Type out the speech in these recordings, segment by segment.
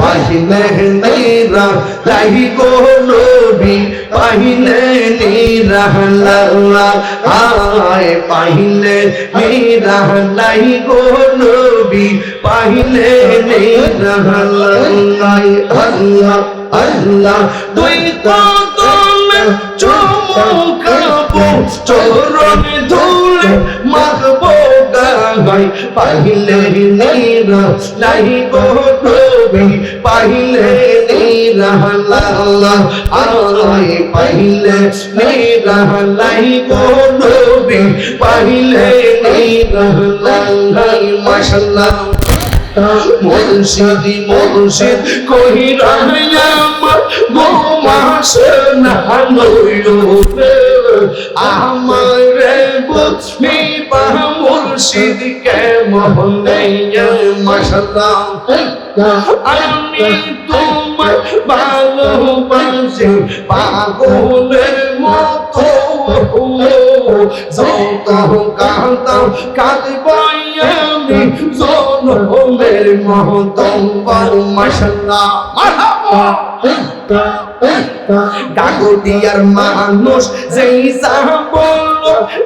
পাহিলে নীরা লাহি গো নবী পাহিলে নীরা লাল্লা আয় পাহিলে নীরা লাহি গো নবী পাহিলে নীরা লাল্লা আল্লাহ আল্লাহ তুই কদমে চমকাবো চরণ ধুলে মাখবো গাই পাহিলে নীরা লাহি গো নবী পাহিলে নীরা লাল্লা আয় পাহিলে নীরা লাহি গো নবী পাহিলে নীরা লাল্লা মাশাআল্লাহ মুর্শিদি, মুর্শিদ কহিরা আমার গোমাসে না নইল আমার বুঝবি মুর্শিদ কে মোহনে মাশাল্লাহ আমি তোমার ভালোবাসি পাগলের মতো যত কাঁদাও কাঁদবাই আমি জনমের মহতম মাসাল্লাহ মারহাবা! ডাকো দিয়ার মানুষ যেই যাব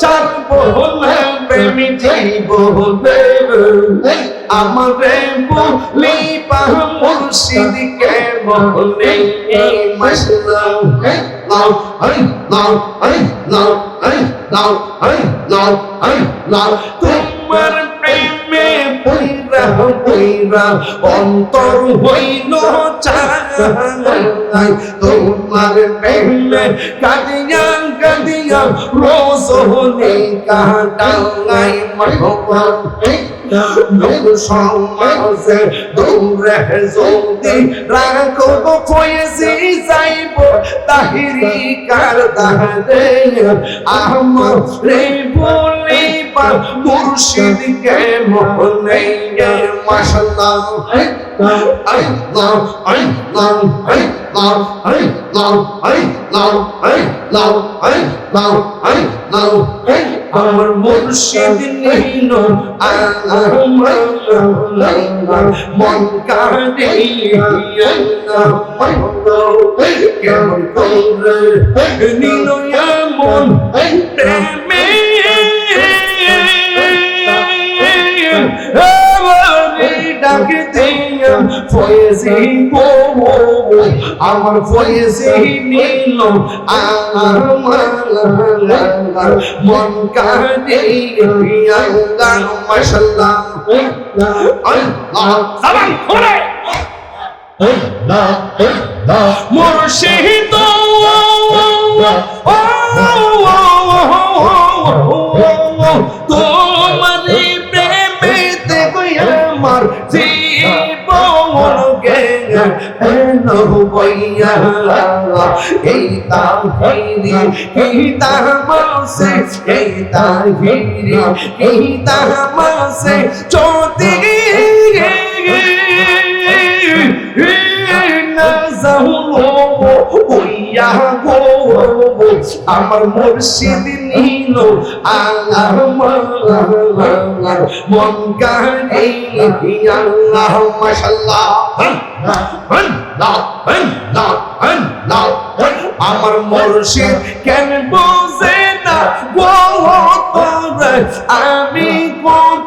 চার বলে প্রেমী বলবে আমারে বলি মুর্শিদ কে বলে মশলা লাউ হই লাউ হই লাউ হই লাউ হই লাউ হই লাউ তোমার প্রেমে অন্তর হইল তোমার প্রেমে কাঁদিয়া কাঁদিয়া রোজ হলে কাটাই সমাজে দৌড়ে যদি রাখো ফয়েছি যাইব তাহিরি কার তাহারে আমার বলি পা মুর্শিদ কে মনে মাশাল্লাহ আল্লাহ আল্লাহ আল্লাহ আল্লাহ আল্লাহ আল্লাহ আল্লাহ আল্লাহ আমার মুর্শিদ নিল আমার মন কাঁদে কেমন করে নিল মন প্রেমে ফয়েজি আমার ফয়েজি নীল আমার মন কানে এই তাহিরি এই তামাসে এই তাহিরি এই তামাসে চোতি আমার মুর্শিদ নীল আমার মন গানে আল্লাহ আমার মুর্শিদ কেন বোঝে না? আমি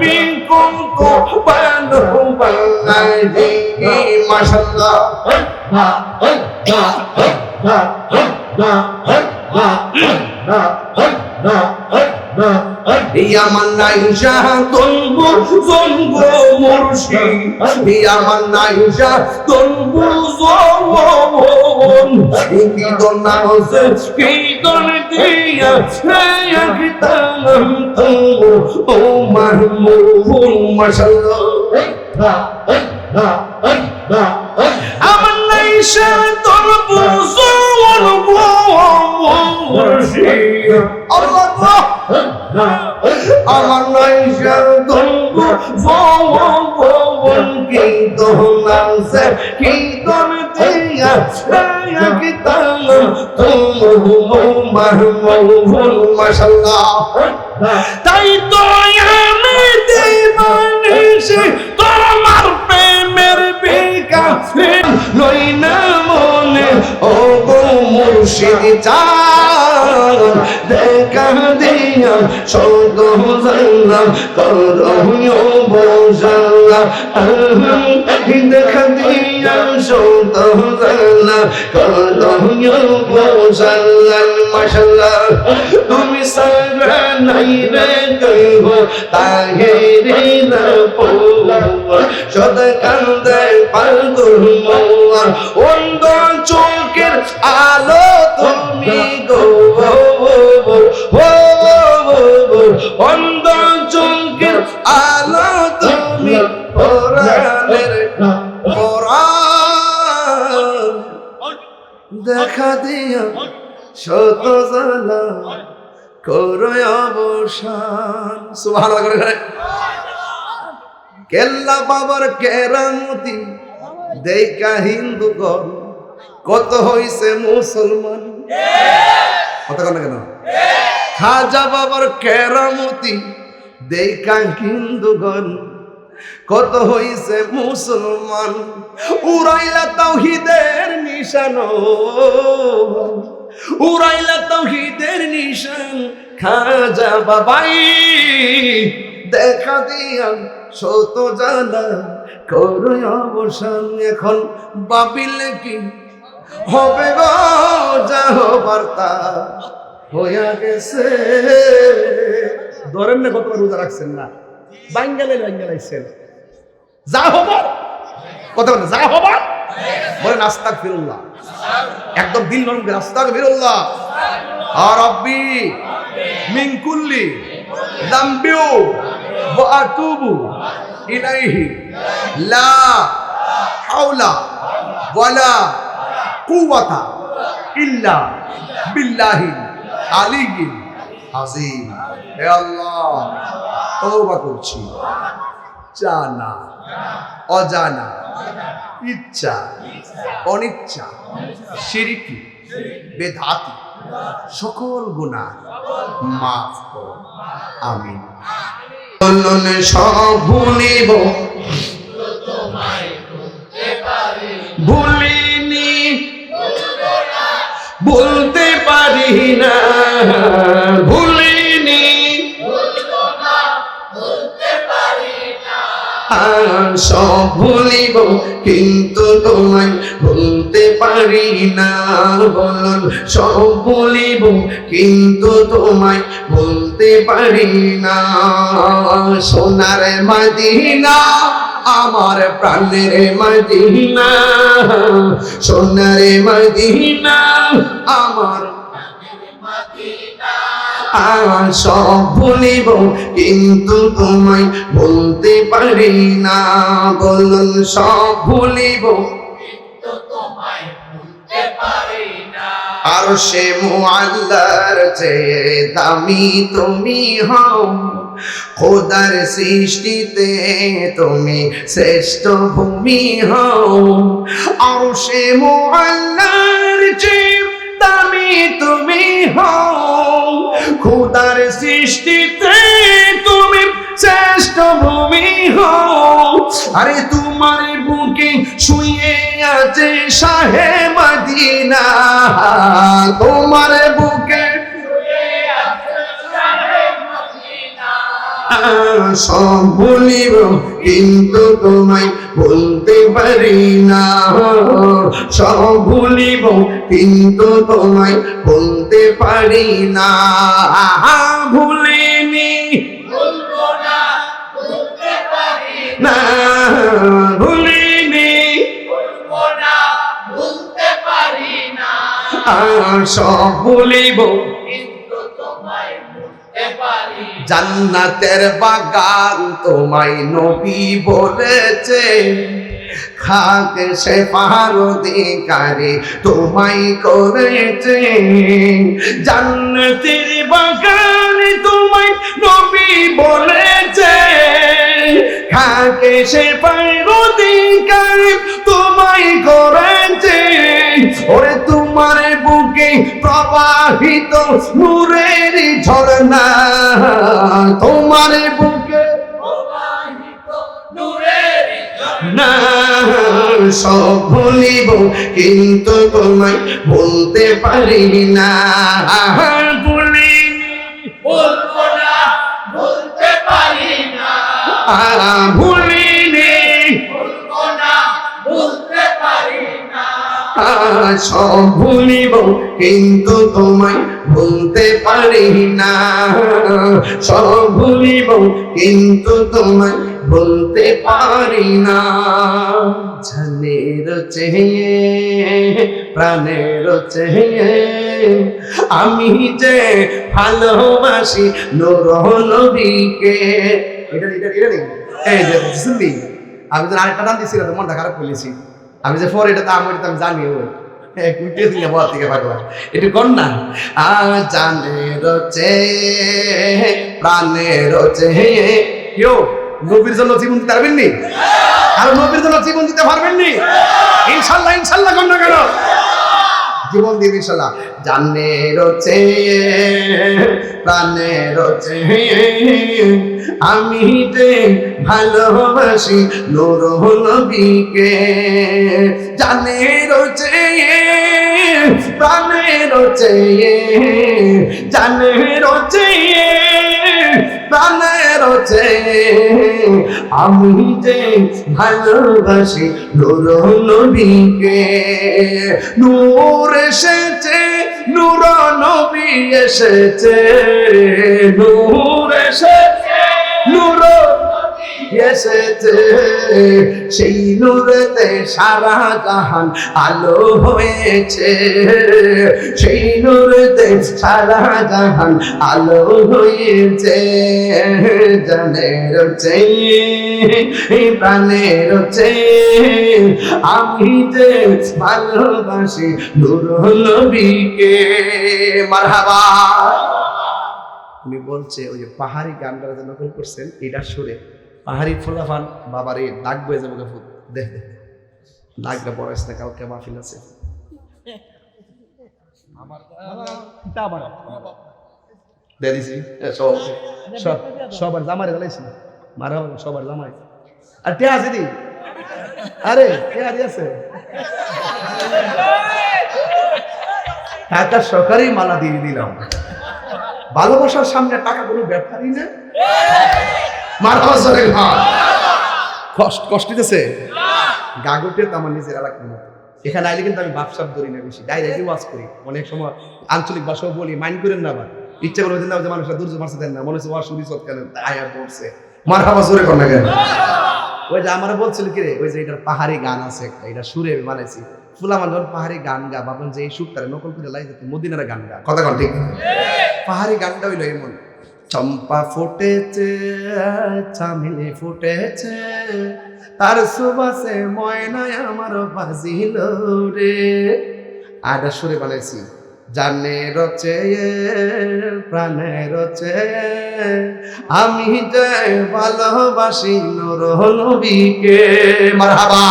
منكم قربان والله ما شاء الله আমার নাই শাহ তলবু তোমার মোহন মশাল্লা আমার নাই সে তোর বুঝো আমার নাই সে তোর তাই তো আমি দিবানিসে তোমার প্রেমের বিকাশ লই না মনে ও গো মুর্শিদ চান দেখা দিয়া সদ জানলাম করো বোঝালা দেখা দিয়া সদ জানলাম করো বোঝালা মাশাল্লাহ তুমি সারা নাই রে চোখের আলো তুমি গো। দেখা দিয়া শত জানা করো অবসান। করে কেল্লা বাবার কেরামতি দেখা হিন্দু কত হইছে মুসলমান? কথা কেন কেন? খাজা বাবার কেরামতি দেখা হিন্দুগণ কত হইছে মুসলমান? উড়াইলা তাওহিদের নিশানো উড়াইলা তাওহিদের নিশান খাজা বাবাই দেখা দিয়া শত জানা করো অবসান। এখন বাবিলে কি হবে গো যা হবার তা হইয়া গেছে। ধরেন না কতবার রোজা রাখছেন না। বাঙ্গালে বাঙ্গালাইছেন। যা হবার। কথা যা হবার। বলেন আস্তাক ফিরুল্লাহ একদম দিল নরম করে আস্তাক ফিরুল্লাহ আর রব্বি, মিন কুল্লি দাম্বিউ আতুবু ইলাইহি। লা হাওলা ওয়ালা কুওয়াতা ইল্লা বিল্লাহি আলিয়্যিল আযীম হে আল্লাহ তওবা করছি জানা অজানা ইচ্ছা অনিচ্ছা শিরিকি বেধাতি সকল গুণা মাফ করো আমিন সব ভুলিব বলতে পারি না। ভুলিনি। সব ভুলিব, কিন্তু তোমায় ভুলতে পারি না। বলুন, সব ভুলিব, কিন্তু তোমায় ভুলতে পারি না। সোনার মাদিনা আমার প্রাণের মদিনা, সোনার মদিনা, আমার সব কিন্তু তোমায় বলতে পারি না। বলুন, সব ভুলিব আর সে মুআল্লার চেয়ে দামি তুমি হও। খোদার সৃষ্টিতে তুমি শ্রেষ্ঠ ভূমি হও। আর সে মুআল্লার দামি তুমি হও। খোদার সৃষ্টিতে তুমি শ্রেষ্ঠ ভূমি হও। আরে তোমার বুকে শুয়ে আছে শাহে মদিনা। তোমার বুকে সব বলিব কিন্তু তোমায় বলতে পারি না। সব ভুলিব কিন্তু তোমায় বলতে পারি না। ভুলিনি। না ভুলিনি। সব ভুলিব জান্নাতের বাগান তোমায় নবী বলেছে। খাকে সে পারদিকারে তোমায় করেছে। জান্নাতের বাগান তোমায় নবী বলেছে। খাকে সে পারদিকারে তোমায় করেছে। ওরে তোমার বুকে প্রবাহিত নূরের ঝরনা তোমার বুকে সব ভুলিব কিন্তু তোমায় বলতে পারি না। ভুলিনি বলব না বলতে পারি না। আহ, সব ভুলিব, কিন্তু তোমায় ভুলতে পারি না সব ভুলিব, কিন্তু তোমায় ভুলতে পারি না জানের চেয়ে, প্রাণের চেয়ে আমি যে ভালোবাসি নোর নবীকে এটা এটা এটা এই যে, শুনলি? আমি তো আরেকটা নাম দিচ্ছি তো মনটা খারাপ করেছি আমি যে ফোর এটা তো আমি আমি জানি, ও। কুইটে দিলে বল থেকে পাগলা। এটা কোন না আ জানের রচে, প্রাণে রচে। কেউ নবীর জন্য জীবন দিতে পারবেন নি আর নবীর জন্য জীবন দিতে পারবেন নি ইনশাল্লাহ ইনশাল্লাহ কোন না কেন জীবন দিন ইনশাল্লাহ জানের চেয়ে, প্রাণের চেয়ে, আমি যে ভালোবাসি নূর নবীকে। জানের চেয়ে, প্রাণের চেয়ে, জানের চেয়ে, প্রাণের চেয়ে। আমি যে ভালোবাসি নূর নবীকে নূর এসেছে নূর নবী এসেছে নূর এসেছে নূর এসেছে। সেই নূরেতে সারা জাহান আলো হয়েছে। সেই নূরেতে সারা জাহান আলো হয়েছে। জানের চেয়ে, প্রাণের আমি যে ভালোবাসি নূর নবীকে। মারহাবা। উনি বলছে, ওই যে পাহাড়ি গানটা যে নকল করছেন এটা সুরে পাহাড়ি ফুলাফান। বাবারে ডাক বয়ে যাবে ফুল দেখ দেখ না কালকে মাহফিল আছে। দে দিছি। এ, সব। সব- সবার জামারে জ্বালাইছি মারা হবে সবার জামাই। আর কে আছে দি আরে আর আছে? টাকা সরকারি মালা দিয়ে দিলাম। ভালোবাসার সামনে টাকা কোনো ব্যাপারই না। মার হজরে কষ্ট কষ্ট দিতেছে? গাগুটে তো আমার নিজের এলাকার মতো। এখানে আইলে কিন্তু আমি বাপসাপ ধরি না বেশি ডাইরেক্টলি ওয়াজ করি। অনেক সময় আঞ্চলিক ভাষাও বলি মাইন্ড করেন না আবার। ইচ্ছা করে না যে মানুষরা দুর্যোগ মারছে দেন না মনে হচ্ছে ওয়াজ শুনি সব কেন? আয়া পড়ছে। মার হাবা জোরে কর না কেন? ওই যে আমার বলছিল কি রে ওই যে এটার পাহাড়ি গান আছে একটা এটা সুরে আমি বানাইছি। ফুলামান যখন পাহাড়ি গান গা ভাবলাম যে এই সুরটারে নকল করে লাই মদিনার গান গা। কথা কন ঠিক। পাহাড়ি গানটা হইল এমন চম্পা ফুটেছে, চামিলি ফুটেছে। তার সুবাসে ময়নায় আমার বাজিল রে। আর সুরে বানাইছি, জানে রচে, প্রাণে রচে। আমি যে ভালোবাসি নর নবীকে মারহাবা।